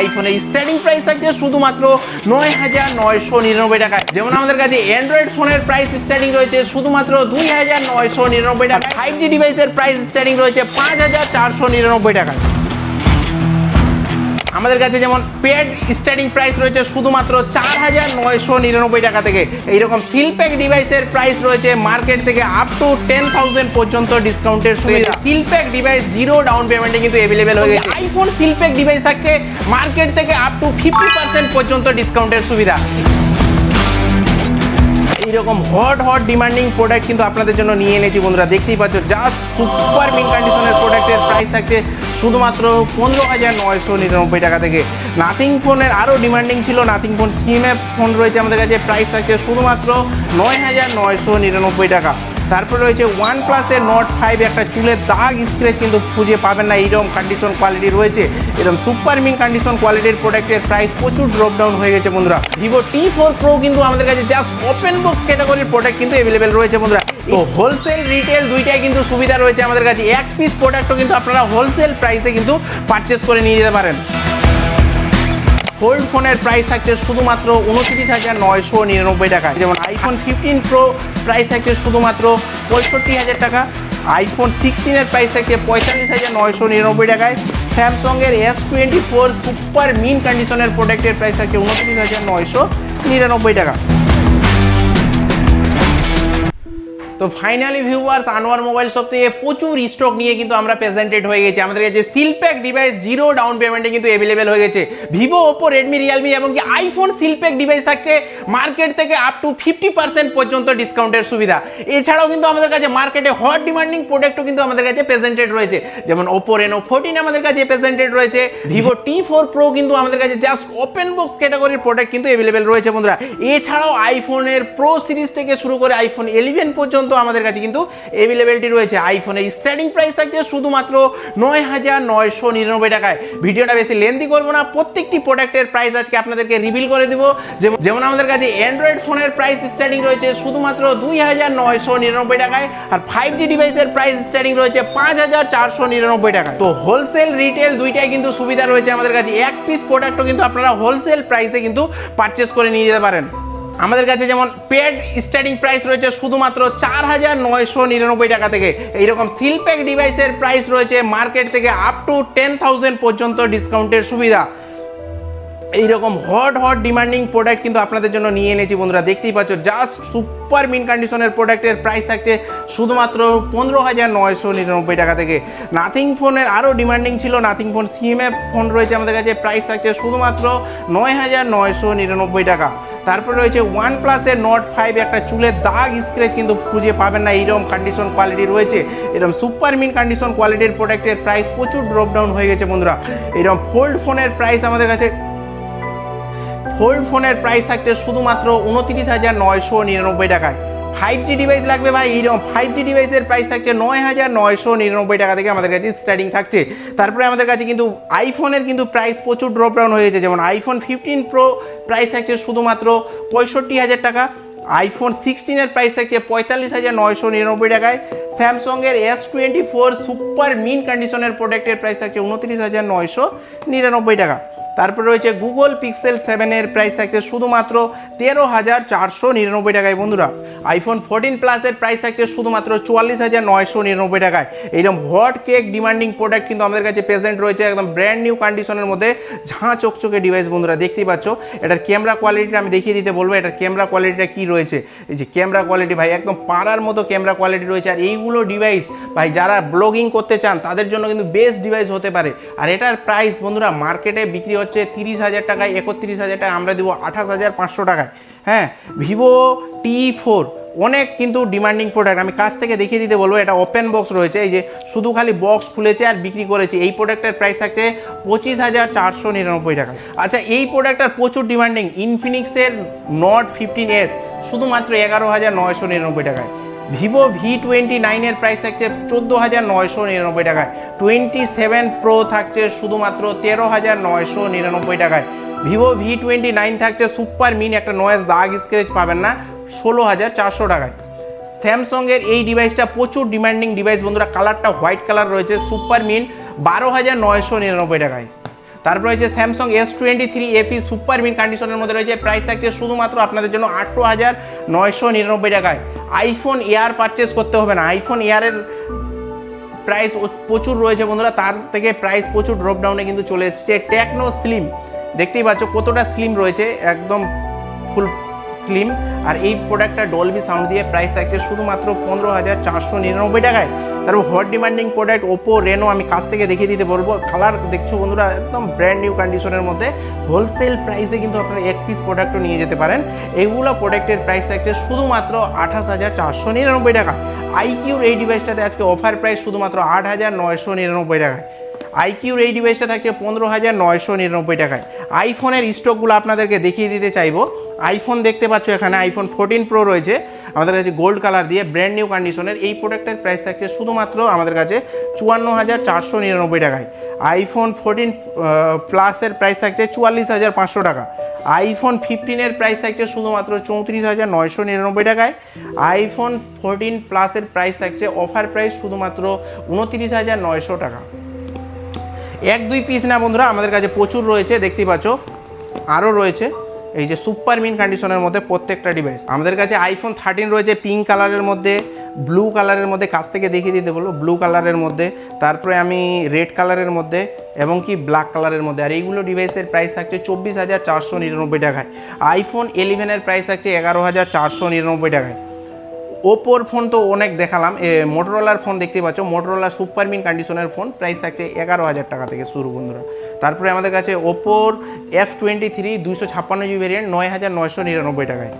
আইফোনের starting price থাকছে শুধুমাত্র নয় হাজার নয়শো নিরানব্বই টাকায়। যেমন আমাদের কাছে অ্যান্ড্রয়েড ফোনের প্রাইস স্টার্টিং রয়েছে শুধুমাত্র দুই হাজার নয়শো নিরানব্বই টাকা ফাইভ জি ডিভাইসের প্রাইস স্টার্টিং রয়েছে পাঁচ হাজার চারশো নিরানব্বই টাকায়। আমাদের কাছে যেমন পেড স্টার্টিং প্রাইস রয়েছে শুধুমাত্র চার হাজার নয়শো নিরানব্বই টাকা থেকে। এইরকম সিলপ্যাক ডিভাইসের প্রাইস রয়েছে মার্কেট থেকে আপ টু টেন থাউজেন্ড পর্যন্ত ডিসকাউন্টের সুবিধা। সিলপ্যাক ডিভাইস জিরো ডাউন পেমেন্টে কিন্তু অ্যাভেলেবেল হয়ে গেছে। আইফোন সিলপ্যাক ডিভাইস থাকছে মার্কেট থেকে আপ টু ফিফটি পার্সেন্ট পর্যন্ত ডিসকাউন্টের সুবিধা। এইরকম হট হট ডিমান্ডিং প্রোডাক্ট কিন্তু আপনাদের জন্য নিয়ে এনেছি বন্ধুরা। দেখতেই পাচ্ছ জাস্ট সুপার মিন কন্ডিশনের প্রোডাক্টের প্রাইস থাকছে শুধুমাত্র পনেরো হাজার নয়শো নিরানব্বই টাকা থেকে। নাথিং ফোনের আরও ডিমান্ডিং ছিল। নাথিং ফোন সিমে ফোন রয়েছে আমাদের কাছে। প্রাইস থাকছে শুধুমাত্র নয় হাজার নয়শো নিরানব্বই টাকা। তারপর রয়েছে ওয়ান প্লাসের নট ফাইভ একটা চুলের দাগ স্ক্রেচ কিন্তু খুঁজে পাবেন না। এইরকম কন্ডিশন কোয়ালিটি রয়েছে। এরকম সুপার মিন কন্ডিশন কোয়ালিটির প্রোডাক্টের প্রাইস প্রচুর ড্রপ ডাউন হয়ে গেছে বন্ধুরা। ভিভো টি ফোর প্রো কিন্তু আমাদের কাছে জাস্ট ওপেন বক্স ক্যাটাগরির প্রোডাক্ট কিন্তু অ্যাভেলেবেল রয়েছে বন্ধুরা। তো হোলসেল রিটেল দুইটাই কিন্তু সুবিধা রয়েছে আমাদের কাছে। এক পিস প্রোডাক্টও কিন্তু আপনারা হোলসেল প্রাইসে কিন্তু পারচেস করে নিয়ে যেতে পারেন। ফোল্ড ফোনের প্রাইস থাকছে শুধুমাত্র উনত্রিশ হাজার নয়শো নিরানব্বই টাকা যেমন আইফোন ফিফটিন প্রো প্রাইস থাকছে শুধুমাত্র পঁয়ষট্টি হাজার টাকা। আইফোন সিক্সটিনের প্রাইস থাকছে পঁয়তাল্লিশ হাজার নয়শো নিরানব্বই টাকায়। স্যামসংয়ের S twenty four super mint কন্ডিশনের প্রোডাক্টের প্রাইস থাকছে উনত্রিশ হাজার নয়শো নিরানব্বই টাকা। তো finally viewers Anwar mobile shop থেকে প্রচুর স্টক নিয়ে কিন্তু আমরা প্রেজেন্টেড হয়ে গেছি। আমাদের কাছে সিলপ্যাক ডিভাইস জিরো ডাউন পেমেন্টে কিন্তু অ্যাভেলেবেল হয়ে গেছে। ভিভো ওপো রেডমি রিয়েলমি এবং কি আইফোন সিলপ্যাক ডিভাইস থাকছে। মার্কেট থেকে আপ টু ফিফটি পার্সেন্ট পর্যন্ত ডিসকাউন্টের সুবিধা। এছাড়াও কিন্তু আমাদের কাছে মার্কেটে হট ডিমান্ডিং প্রোডাক্টও কিন্তু আমাদের কাছে প্রেজেন্টেড রয়েছে। যেমন ওপো রেনো ফোরটিন আমাদের কাছে প্রেজেন্টেড রয়েছে। ভিভো টি ফোর প্রো কিন্তু আমাদের কাছে জাস্ট ওপেন বক্স ক্যাটাগরির প্রোডাক্ট কিন্তু অ্যাভেলেবেল রয়েছে বন্ধুরা। এছাড়াও আইফোনের প্রো সিরিজ থেকে শুরু করে আইফোন ইলেভেন পর্যন্ত আমাদের কাছে কিন্তু অ্যাভেলেবিলিটি রয়েছে। আইফোনের স্টার্টিং প্রাইস থাকছে শুধুমাত্র নয় হাজার নয়শো নিরানব্বই টাকায়। ভিডিওটা বেশি লেন্দি করব না, প্রত্যেকটি প্রোডাক্টের প্রাইস আজকে আপনাদেরকে রিভিল করে দেবো। যেমন আমাদের কাছে অ্যান্ড্রয়েড ফোনের প্রাইস স্টার্টিং রয়েছে শুধুমাত্র দুই হাজার নয়শো নিরানব্বই টাকায় আর ফাইভ জি ডিভাইসের প্রাইস স্টার্টিং রয়েছে পাঁচ হাজার চারশো নিরানব্বই টাকা তো হোলসেল রিটেল দুইটাই কিন্তু সুবিধা রয়েছে আমাদের কাছে। এক পিস প্রোডাক্টও কিন্তু আপনারা হোলসেল প্রাইসে কিন্তু পারচেস করে নিয়ে যেতে পারেন। আমাদের কাছে যেমন পেড স্টার্টিং প্রাইস রয়েছে শুধুমাত্র চার হাজার নয়শো নিরানব্বই টাকা থেকে। এইরকম সিলপ্যাক ডিভাইসের প্রাইস রয়েছে মার্কেট থেকে আপ টু টেন থাউজেন্ড পর্যন্ত ডিসকাউন্টের সুবিধা। এইরকম হট হট ডিমান্ডিং প্রোডাক্ট কিন্তু আপনাদের জন্য নিয়ে এনেছি বন্ধুরা। দেখতেই পাচ্ছ জাস্ট সুপার মিন কন্ডিশনের প্রোডাক্টের প্রাইস থাকছে শুধুমাত্র পনেরো হাজার নয়শো নিরানব্বই টাকা থেকে। নাথিং ফোনের আরও ডিমান্ডিং ছিল নাথিং ফোন সিএমএ ফোন রয়েছে আমাদের কাছে প্রাইস থাকছে শুধুমাত্র নয় হাজার নয়শো নিরানব্বই টাকা। তারপরে রয়েছে ওয়ান প্লাসের নট ফাইভ একটা চুলের দাগ স্ক্রেচ কিন্তু খুঁজে পাবেন না, এইরকম কন্ডিশন কোয়ালিটি রয়েছে। এরকম সুপার মিন কন্ডিশন কোয়ালিটির প্রোডাক্টের প্রাইস প্রচুর ড্রপ ডাউন হয়ে গেছে বন্ধুরা। এরকম ফোল্ড ফোনের প্রাইস আমাদের কাছে ফোল্ড ফোনের প্রাইস থাকছে শুধুমাত্র উনত্রিশ হাজার নয়শো নিরানব্বই টাকায়। ফাইভ জি ডিভাইস লাগবে ভাই, এইরকম ফাইভ জি ডিভাইসের প্রাইস থাকছে নয় হাজার নয়শো নিরানব্বই টাকা থেকে আমাদের কাছে স্টার্টিং থাকছে। তারপরে আমাদের কাছে কিন্তু আইফোনের কিন্তু প্রাইস প্রচুর ড্রপ ডাউন হয়েছে। যেমন আইফোন ফিফটিন প্রো প্রাইস থাকছে শুধুমাত্র পঁয়ষট্টি হাজার টাকা। আইফোন সিক্সটিনের প্রাইস থাকছে পঁয়তাল্লিশ হাজার নয়শো নিরানব্বই টাকায়। স্যামসংয়ের S twenty four super mint কন্ডিশনের প্রোডাক্টের প্রাইস থাকছে উনত্রিশ হাজার নয়শো নিরানব্বই টাকা। তারপর রয়েছে গুগল পিক্সেল সেভেনের প্রাইস থাকছে শুধুমাত্র তেরো হাজার চারশো নিরানব্বই টাকায় বন্ধুরা। আইফোন ফোরটিন প্লাসের প্রাইস থাকছে শুধুমাত্র চুয়াল্লিশ হাজার নয়শো নিরানব্বই টাকায়। এইরকম হট কেক ডিমান্ডিং প্রোডাক্ট কিন্তু আমাদের কাছে প্রেজেন্ট রয়েছে, একদম ব্র্যান্ড নিউ কন্ডিশনের মধ্যে। ঝাঁ চকচকে ডিভাইস বন্ধুরা, দেখতেই পাচ্ছ। এটার ক্যামেরা কোয়ালিটিটা আমি দেখিয়ে দিতে বলব, এটার ক্যামেরা কোয়ালিটিটা কি রয়েছে? এই যে ক্যামেরা কোয়ালিটি ভাই, একদম পাড়ার মতো ক্যামেরা কোয়ালিটি রয়েছে। আর এইগুলো ডিভাইস ভাই, যারা ব্লগিং করতে চান, তাদের জন্য কিন্তু বেস্ট ডিভাইস হতে পারে। আর এটার প্রাইস বন্ধুরা মার্কেটে বিক্রি হচ্ছে তিরিশ হাজার টাকায়, একত্রিশ হাজার টাকা আমরা দিব আঠাশ হাজার পাঁচশো টাকায়। হ্যাঁ ভিভো টি ফোর, অনেক কিন্তু ডিমান্ডিং প্রোডাক্ট আমি কাছ থেকে দেখিয়ে দিতে বলব, এটা ওপেন বক্স রয়েছে, এই যে শুধু খালি বক্স খুলেছে আর বিক্রি করেছে। এই প্রোডাক্টের প্রাইস থাকছে পঁচিশ হাজার চারশো নিরানব্বই টাকা। আচ্ছা এই প্রোডাক্টটার প্রচুর ডিমান্ডিং ইনফিনিক্সের নট ফিফটিন এস শুধুমাত্র এগারো হাজার নয়শো নিরানব্বই টাকায়। ভিভো ভি টোয়েন্টি নাইনের প্রাইস থাকছে চোদ্দ হাজার নয়শো নিরানব্বই টাকায়। টোয়েন্টি সেভেন প্রো থাকছে শুধুমাত্র তেরো হাজার নয়শো নিরানব্বই টাকায়। ভিভো ভি টোয়েন্টি নাইন থাকছে সুপার মিন, একটা নয়েজ দাগ স্ক্রেচ পাবেন না, ষোলো হাজার চারশো টাকায়। স্যামসংয়ের এই ডিভাইসটা প্রচুর ডিমান্ডিং ডিভাইস বন্ধুরা কালারটা হোয়াইট কালার রয়েছে, সুপার মিন, বারো হাজার নয়শো নিরানব্বই টাকায়। তারপর রয়েছে Samsung S twenty three AP super mint কন্ডিশনের মধ্যে রয়েছে। প্রাইস থাকছে শুধুমাত্র আপনাদের জন্য আঠেরো হাজার নয়শো নিরানব্বই টাকায়। আইফোন এয়ার পারচেস করতে হবে না। আইফোন এয়ারের প্রাইস প্রচুর রয়েছে বন্ধুরা। তার থেকে প্রাইস প্রচুর ড্রপডাউনে কিন্তু চলে এসেছে। টেকনো স্লিম দেখতেই পাচ্ছ কতটা স্লিম রয়েছে। একদম ফুল স্লিম আর এই প্রোডাক্টটা ডলবি সাউন্ড দিয়ে প্রাইস থাকছে শুধুমাত্র পনেরো হাজার চারশো নিরানব্বই টাকায়। তারপর hot demanding product Oppo Reno আমি কাছ থেকে দেখিয়ে দিতে বলব। কালার দেখছ বন্ধুরা, একদম ব্র্যান্ড নিউ কন্ডিশনের মধ্যে। হোলসেল প্রাইসে কিন্তু আপনারা এক পিস প্রোডাক্টও নিয়ে যেতে পারেন। এইগুলো প্রোডাক্টের প্রাইস থাকছে শুধুমাত্র আঠাশ হাজার চারশো নিরানব্বই টাকা। আইকিউর এই ডিভাইসটাতে আজকে অফার প্রাইস শুধুমাত্র আট হাজার নয়শো নিরানব্বই টাকায়। আইকিউর এই ডিভাইসটা থাকছে পনেরো হাজার নয়শো নিরানব্বই টাকায়। আইফোনের স্টকগুলো আপনাদেরকে দেখিয়ে দিতে চাইব। আইফোন দেখতে পাচ্ছ এখানে আইফোন ফোরটিন প্রো রয়েছে। আমাদের কাছে গোল্ড কালার দিয়ে ব্র্যান্ড নিউ কন্ডিশনের এই প্রোডাক্টের প্রাইস থাকছে শুধুমাত্র আমাদের কাছে চুয়ান্ন হাজার চারশো নিরানব্বই টাকায়। আইফোন ফোরটিন প্লাসের প্রাইস থাকছে চুয়াল্লিশ হাজার পাঁচশো টাকা। আইফোন ফিফটিনের প্রাইস থাকছে শুধুমাত্র চৌত্রিশ হাজার নয়শো নিরানব্বই টাকায়। আইফোন ফোরটিন প্লাসের প্রাইস থাকছে অফার প্রাইস শুধুমাত্র উনত্রিশ হাজার নয়শো টাকা। এক দুই পিস না বন্ধুরা, আমাদের কাছে প্রচুর রয়েছে দেখতে পাচ্ছ। আরও রয়েছে। এই যে সুপার মিন কন্ডিশনের মধ্যে প্রত্যেকটা ডিভাইস আমাদের কাছে আইফোন থার্টিন রয়েছে পিঙ্ক কালারের মধ্যে ব্লু কালারের মধ্যে, কাছ থেকে দেখিয়ে দিতে বলব ব্লু কালারের মধ্যে। তারপরে আমি রেড কালারের মধ্যে, এবং কি ব্ল্যাক কালারের মধ্যে। আর এইগুলো ডিভাইসের প্রাইস থাকছে চব্বিশ হাজার চারশো নিরানব্বই টাকায়। আইফোন ইলেভেনের প্রাইস থাকছে এগারো হাজার চারশো নিরানব্বই টাকায়। ওপোর ফোন তো অনেক দেখালাম। এ মোটরোলার ফোন দেখতে পাচ্ছ। মোটরোলার সুপার মিন কন্ডিশনের ফোন। প্রাইস থাকছে এগারো হাজার টাকা থেকে শুরু বন্ধুরা। তারপরে আমাদের কাছে ওপোর এফ টোয়েন্টি থ্রি দুইশো ছাপ্পান্ন জিবি ভ্যারিয়েন্ট নয় হাজার নয়শো নিরানব্বই টাকায়।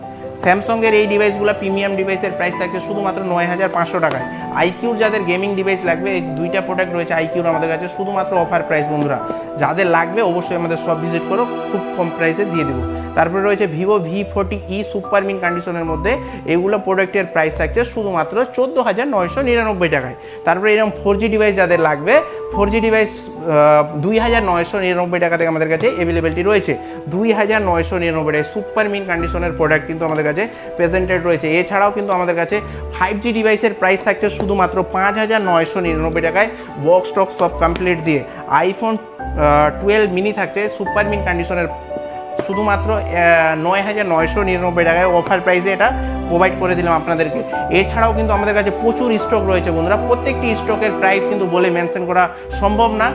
স্যামসংয়ের এই ডিভাইসগুলো প্রিমিয়াম ডিভাইসের প্রাইস থাকছে শুধুমাত্র নয় হাজার পাঁচশো টাকায়। আইকিউর যাদের গেমিং ডিভাইস লাগবে, এই দুইটা প্রোডাক্ট রয়েছে আইকিউর আমাদের কাছে শুধুমাত্র অফার প্রাইস বন্ধুরা। যাদের লাগবে অবশ্যই আমাদের সব ভিজিট করো। খুব কম প্রাইসে দিয়ে দেবো। তারপরে রয়েছে Vivo V forty E super mint কন্ডিশনের মধ্যে এগুলো প্রোডাক্টের প্রাইস থাকছে শুধুমাত্র চোদ্দ হাজার নয়শো নিরানব্বই টাকায়। তারপরে এরকম ফোর জি ডিভাইস যাদের লাগবে ফোর জি ডিভাইস দুই হাজার নয়শো নিরানব্বই টাকা থেকে আমাদের কাছে অ্যাভেলেবেলিটি রয়েছে। দুই হাজার নয়শো নিরানব্বই টাকা সুপার মিন কন্ডিশনের প্রোডাক্ট কিন্তু আমাদের কাছে প্রেজেন্টেড রয়েছে। এছাড়াও কিন্তু আমাদের কাছে ফাইভ জি ডিভাইসের প্রাইস থাকছে শুধুমাত্র পাঁচ হাজার নয়শো নিরানব্বই টাকায় বক্স টক সব কমপ্লিট দিয়ে। আইফোন টুয়েলভ মিনি থাকছে সুপার মিন কন্ডিশনের শুধুমাত্র নয় হাজার নয়শো নিরানব্বই টাকায় অফার প্রাইসে এটা প্রোভাইড করে দিলাম আপনাদেরকে। এছাড়াও কিন্তু আমাদের কাছে প্রচুর স্টক রয়েছে বন্ধুরা। প্রত্যেকটি স্টকের প্রাইস কিন্তু বলে মেনশন করা সম্ভব না।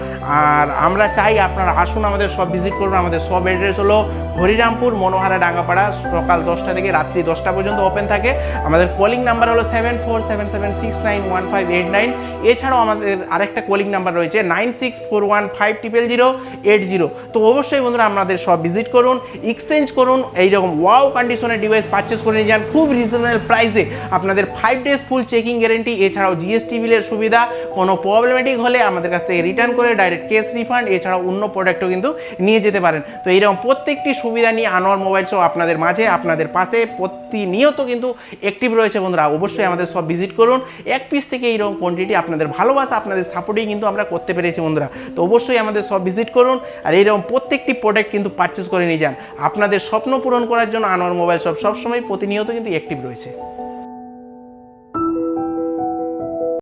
আর আমরা চাই আপনারা আসুন আমাদের সব ভিজিট করুন, আমাদের সব অ্যাড্রেস হলো হরিরামপুর, মনোহারা, ডাঙ্গাপাড়া সকাল দশটা থেকে রাত্রি দশটা পর্যন্ত ওপেন থাকে। আমাদের কলিং নাম্বার হলো seven four seven seven six nine one five eight nine এছাড়াও আমাদের আরেকটা কলিং নাম্বার রয়েছে nine six four one five triple zero eight zero তো অবশ্যই বন্ধুরা আপনাদের সব ভিজিট করুন এক্সচেঞ্জ করুন, এইরকম ওয়াও কন্ডিশনের ডিভাইস পারচেস করে নিয়ে যান। খুব রিজনেবল প্রাইসে আপনাদের five days full checking guarantee এছাড়াও জিএসটি বিলের সুবিধা। কোনো প্রবলেমেটিক হলে আমাদের কাছ থেকে রিটার্ন করে ডাইরেক্ট কেস রিফান্ড এছাড়াও অন্য প্রোডাক্টও কিন্তু নিয়ে যেতে পারেন। তো এইরকম প্রত্যেকটি সুবিধা নিয়ে আনোয়ার মোবাইল শো আপনাদের মাঝে, আপনাদের পাশে প্রতিনিয়ত কিন্তু অ্যাক্টিভ রয়েছে বন্ধুরা। অবশ্যই আমাদের সব ভিজিট করুন। এক পিস থেকে এইরকম কোয়ান্টিটি আপনাদের ভালোবাসা, আপনাদের সাপোর্টেই কিন্তু আমরা করতে পেরেছি বন্ধুরা। তো অবশ্যই আমাদের সব ভিজিট করুন আর এইরকম প্রত্যেকটি প্রোডাক্ট কিন্তু পারচেস করে নিয়ে যান। আপনাদের স্বপ্ন পূরণ করার জন্য আনোয়ার মোবাইল শপ সবসময় প্রতিনিয়ত কিন্তু অ্যাক্টিভ রয়েছে।